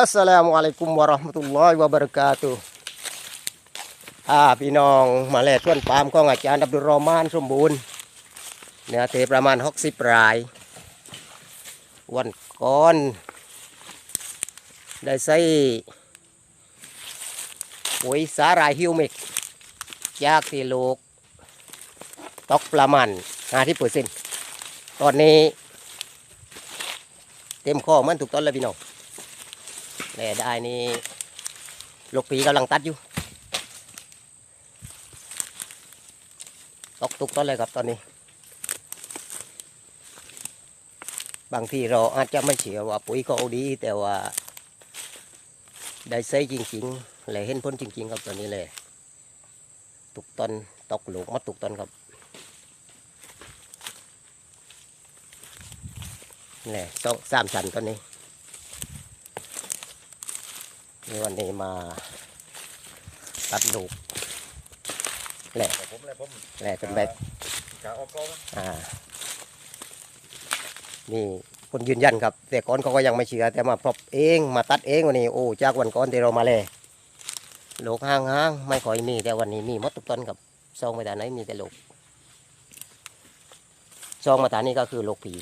อัสสลามุอะลัยกุมวะเราะห์มะตุลลอฮิวะบะเราะกาตุฮ์อ่าพี่น้องมาแลส่วนปามของอาจารย์อับดุลรอมานสมบูรณ์เนื้อเทประมาณ 60ราย วันก่อน ได้ใส่ปุ๋ยสาหร่ายฮิวมิกจากที่ลูกตกประมาณ50เปอร์เซ็นต์ตอนนี้ เต็มข้อมันถูกต้นเลยพี่น้อง แหล่ได้นี่ลูกปีกำลังตัดอยู่ตกตุกต้นเลยครับตอนนี้ บางทีเราอาจจะไม่เชื่อว่าปุ๋ยก็เอาดี แต่ว่า ได้ใช้จริงๆเลยเห็นผลจริง ๆ ครับตอนนี้เลยตุกต้นตกหลูกมาตุกต้นครับนี่สองสามชั้นตอนนี้ นี่วันนี้มาตัดลูกแหละผมเลยผมแหละเป็นแบบกาออกกล้องอ่านี่คนยืนยันครับ แต่ก่อนเขาก็ยังไม่เชื่อแต่มาพบเองมาตัดเองวันนี้โอ้จากวันก่อนที่เรามาเลยลูกห้างห้างๆไม่ค่อยมีแต่วันนี้มีหมดทุกต้นครับซองมาแต่ไหนมีแต่ลูกซองมาแต่นี้ก็คือลูกผี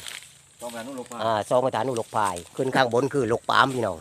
ต้องมานุ่นลงมาอ่าซองมาแต่นู้นลูกพาย ขึ้นข้างบนคือลูกปาล์มพี่น้อง